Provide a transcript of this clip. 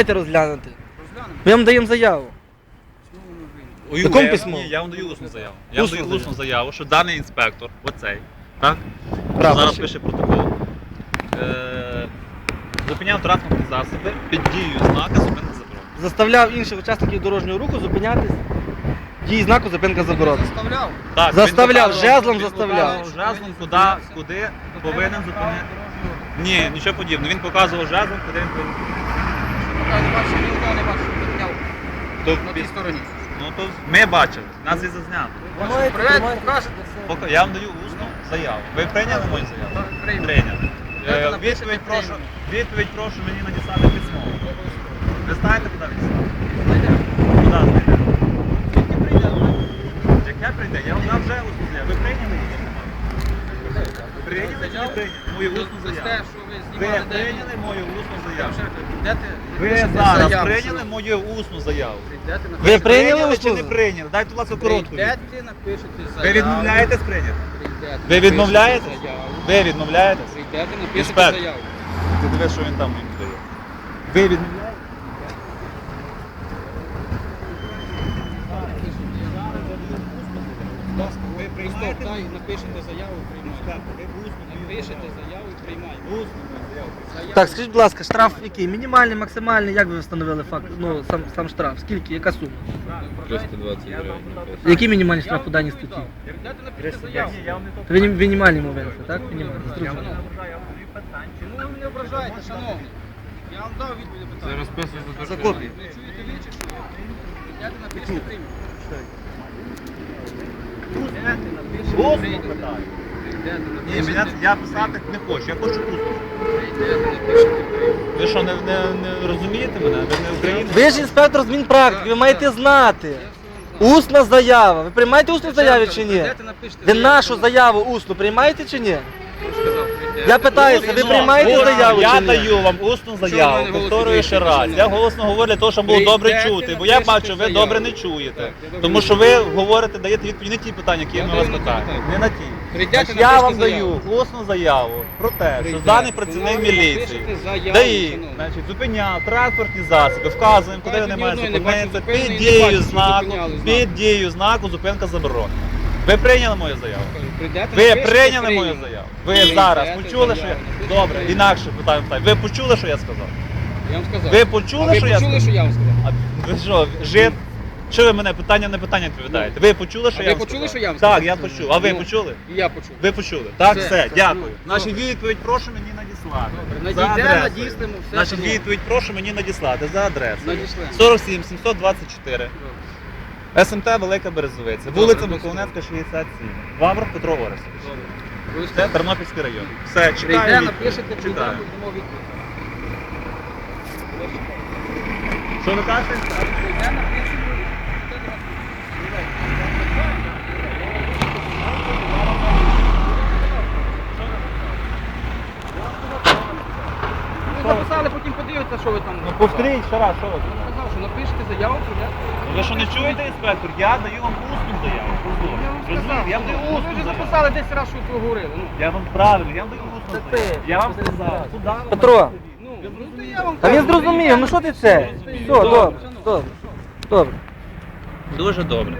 Дайте розглянути. Розглянемо. Ми вам даємо заяву. Чому? У Якому ЮВЕ, письму? Ні, я вам даю усну заяву. Я вам Усну даю заяву. усну заяву, що даний інспектор, оцей, так? Правда, Зараз ще. пише протокол. Е, зупиняв транспортні засоби під дією знака зупинка заборонена. Заставляв інших учасників дорожнього руху зупинятись. Дії знаку зупинка заборонена. Заставляв. Так, Заставляв, жезлом він заставляв. Жезлом, куди, куди повинен зупинити. Ні, нічого подібного. Він показував жезлом, куди він повинен. Я не бачив, ніхто не бачив, що підняв То, на тій стороні. ну, то ми бачили, нас і зазнято. Привет, покажете. Поки я вам даю усну заяву. Ви прийняли мою заяву? Так. Прийняли. Е, Відповідь прошу, прийму. відповідь прошу мені надіслати письмо. Ви знаєте, куди відслати? Куди знайдете? Тільки прийняв. Яке прийде? Я вам вже усну заяву. Ви прийняли її? Прийняли чи не прийняли? Мою усну заяву. що ви прийняли мою усну заяву. Ви зараз прийняли мою усну заяву. Ви прийняли чи не прийняли? Дайте, будь ласка, коротку. відповідь. Прийдете, напишете заяву. Ви відмовляєтесь прийняти? Прийдете, Ви напишете відмовляєтесь? заяву. Ви відмовляєтесь? Прийдете, напишете Інспектор. заяву. Ти дивись, що він там мені дає. Ви відмовляєтесь? Будь ласка, ви приймаєте, напишете заяву, приймаєте. Ви усну Напишете заяву. і. Заяву. Так, скажіть, будь ласка, штраф який? Мінімальний, максимальний, як ви встановили факт? Ну, сам, сам штраф. Скільки? Яка сума? 320 гривень. Який мінімальний штраф по даній статті? Прийдете, ні, Ви міні- мінімальний мовили, так? Мінімальний. Я Зрозуміло. вам не ображаю, я вам питання. Чому ви мене ображаєте, шановний? Я вам дав відповідь на питання. Це розписується за копію. Не чуєте ви чи що? Прийдете, напишете приймете. Ні, мене, я писати не хочу, я хочу приймете. Ви що, не, не, не розумієте мене? Ви не українець? Ви ж інспектор змін практики, ви маєте знати. Усна заява. Ви приймаєте усну заяву чи ні? Прийдете, напишете Ви заяву. нашу заяву усну приймаєте чи ні? Я сказав, прийдете. Я питаюся, ви приймаєте заяву Я чи ні? даю вам усну ви заяву, голосно повторюю ще раз. Я голосно говорю для того, щоб було добре чути, бо я напишете бачу, ви заяву. добре не чуєте. Я добре Тому не що ви говорите, даєте відповідь не ті питання, які Я я вас даю на ті питаю. питання. Не на ті. Прийдете, я вам заяву. даю усну заяву про те, що Прийдете. даний працівник Ну, міліції заяву, ДАІ, значить, зупиняв транспортні засоби, вказуємо, куди вони мають зупинитися, під дією знаку, під дією знаку зупинка заборонена. Ви прийняли мою заяву? Прийдете, Ви напишете прийняли мою заяву? Ви Прийдете зараз почули, що я... Добре, інакше питаю питаю. Ви почули, що я сказав? Я вам сказав. Ви почули, а ви що я почули, сказав? що я вам сказав? А ви що, жит? Що ви мене питання на питання відповідаєте? Ви почули, що А я ви вам почули, сказав? що я вам Так, я почув. А ви Ну, почули? І я почув. Ви почули. Так, Все, все, все, дякую. добре. Значить, відповідь прошу мені надіслати. Добре, За надійде, адресою. надіслемо, все Значить, шановне. відповідь прошу мені надіслати за адресою. Надішлемо. 47 724. СМТ Велика Березовиця. Добре, Вулиця добре. Миколаївська, 67. Вавр Петро Оресович. Добре. Це Тернопільський район. Все, чекаю. Прийде, відповідь. напишете, прийде, Чекаю. будемо. Що ви кажете? Прийде, напишете. Написали, що ви там. Ну повторіть ще раз, що ви? Я сказав, що напишете заяву, прийдете. Ви що не чуєте, інспектор? Я даю вам усну заяву. Я вам Розумієте? сказав. Я вам даю Ну, Ви вже заяву. записали 10 разів, що ви говорили. Ну, Я вам правильно, я вам даю усну Це заяву. Я вам сказав. Куда ви Петро. мене ну, ну, я вам Та він кажу, зрозумів, ну що ти це? Все, добре, добре, добре. Дуже добре.